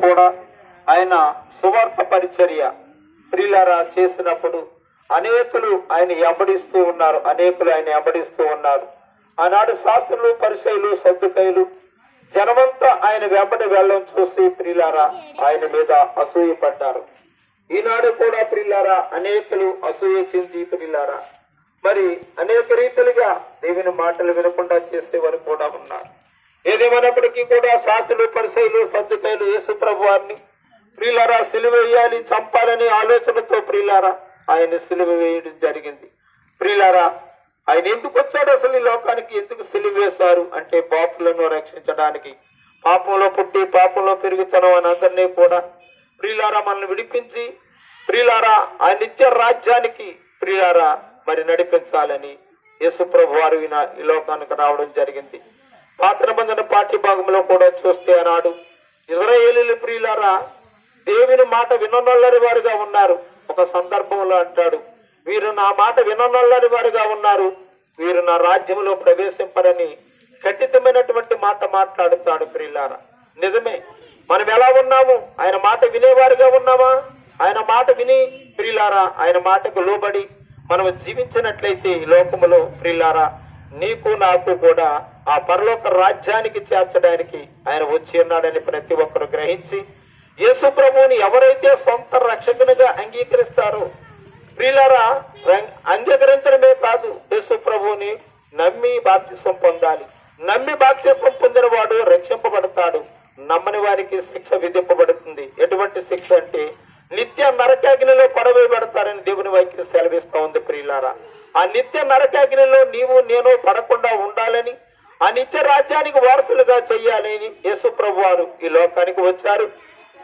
కూడా ఆయన సువార్త పరిచర్య స్త్రీలారా చేసినప్పుడు అనేకులు ఆయన ఎంబడిస్తూ ఉన్నారు అనేకులు ఆయన ఎంబడిస్తూ ఉన్నారు. ఆనాడు శాస్త్రులు పరిచయలు సర్దుకైలు జనమంతా ఆయన వెంబడి వెళ్ళడం చూసి ప్రియులారా ఆయన మీద అసూయ పడ్డారు. ఈనాడు కూడా ప్రియులారా అనేకులు అసూయ చెంది ప్రియులారా మరి అనేక రీతిలుగా దేవుని మాటలు వినకుండా చేసేవారు కూడా ఉన్నారు. ఏదేమైనప్పటికీ కూడా శాస్త్రులు పరిశైలు సర్దుకైలు యేసు ప్రభు వారిని ప్రియులారా సిలువ వేయాలి ఆలోచనతో ప్రియులారా ఆయన సిలువ వేయడం జరిగింది. ప్రియులారా ఆయన ఎందుకు వచ్చాడు అసలు ఈ లోకానికి? ఎందుకు సిలువ వేశారు? అంటే పాపులను రక్షించడానికి. పాపంలో పుట్టి పాపంలో పెరుగుతాను అని అందరినీ కూడా ప్రియులారా మనల్ని విడిపించి ప్రియులారా ఆ నిత్య రాజ్యానికి ప్రియులారా మరి నడిపించాలని యేసుప్రభు వారు ఈ లోకానికి రావడం జరిగింది. పాత నిబంధన పాఠ్య భాగంలో కూడా చూస్తే అన్నాడు ఇజ్రాయేలీల ప్రియులారా దేవుని మాట విననొల్లని వారుగా ఉన్నారు. ఒక సందర్భంలో అంటాడు వీరు నా మాట విననొల్లని వారుగా ఉన్నారు. వీరు నా రాజ్యంలో ప్రవేశింపరని ఖచ్చితమైనటువంటి మాట మాట్లాడుతాడు ప్రియులారా. నిజమే మనం ఎలా ఉన్నాము? ఆయన మాట వినేవారుగా ఉన్నామా? ఆయన మాట విని ప్రియులారా ఆయన మాటకు లోబడి మనం జీవించినట్లయితే ఈ లోకములో ప్రియులారా నీకు నాకు కూడా ఆ పరలోక రాజ్యానికి చేర్చడానికి ఆయన వచ్చి ఉన్నాడని ప్రతి ఒక్కరు గ్రహించి యేసు ప్రభువుని ఎవరైతే సొంత రక్షకునిగా అంగీకరిస్తారో ప్రియులరా అంగీకరించడమే కాదు యేసు ప్రభువుని నమ్మి బాప్తిసం పొందాలి. నమ్మి బాప్తిసం పొందిన వాడు రక్షింపబడతాడు. నమ్మని వారికి శిక్ష విధింపబడుతుంది. ఎటువంటి శిక్ష అంటే నిత్య నరకాగ్నిలో పడవేయబడతారని దేవుని వైఖరి సెలవిస్తా ఉంది ప్రియులారా. ఆ నిత్య నరకాగ్నిలో నీవు నేను పడకుండా ఉండాలని ఆ నిత్య రాజ్యానికి వారసులుగా చెయ్యాలని యేసు ప్రభు వారు ఈ లోకానికి వచ్చారు.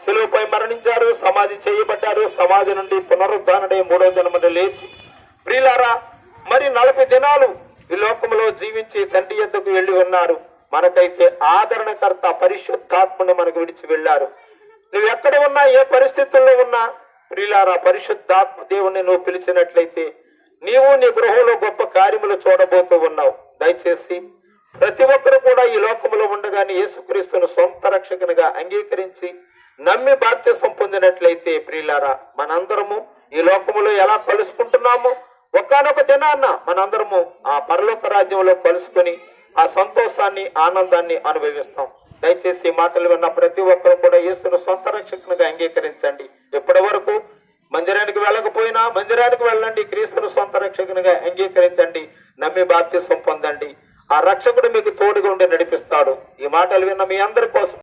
సెలవుపై మరణించారు సమాధి చేయబడ్డారు సమాధి నుండి పునరుద్ధానుడై మూడో జన్మని లేచి. ప్రియులారా మరి నలభై దినాలు ఈ లోకంలో జీవించి తండ్రి ఎద్దకు వెళ్ళి ఉన్నారు. మనకైతే ఆదరణకర్త పరిశుద్ధాత్మని మనకు విడిచి వెళ్ళారు. నువ్వు ఎక్కడ ఉన్నా ఏ పరిస్థితుల్లో ఉన్నా ప్రియులారా పరిశుద్ధాత్మ దేవుణ్ణి నువ్వు పిలిచినట్లయితే నీవు నీ గృహంలో గొప్ప కార్యములు చూడబోతూ ఉన్నావు. దయచేసి ప్రతి ఒక్కరు కూడా ఈ లోకములో ఉండగానే యేసుక్రీస్తును సొంత రక్షకునిగా అంగీకరించి నమ్మి బాధ్యసం పొందినట్లయితే ప్రియులారా మనందరము ఈ లోకములో ఎలా కలుసుకుంటున్నామో ఒకనొక దినాన్న మనందరము ఆ పరలోక రాజ్యంలో కలుసుకొని ఆ సంతోషాన్ని ఆనందాన్ని అనుభవిస్తాం. దయచేసి మాటలు విన్న ప్రతి ఒక్కరు కూడా యేసును సొంత రక్షకునిగా అంగీకరించండి. ఇప్పటి వరకు పోయినా మందిరానికి వెళ్ళండి క్రీస్తును సొంత రక్షకునిగా అంగీకరించండి నమ్మి బాప్త్యసం పొందండి. ఆ రక్షకుడు మీకు తోడుగా ఉండి నడిపిస్తాడు. ఈ మాటలు విన్న మీ అందరి కోసం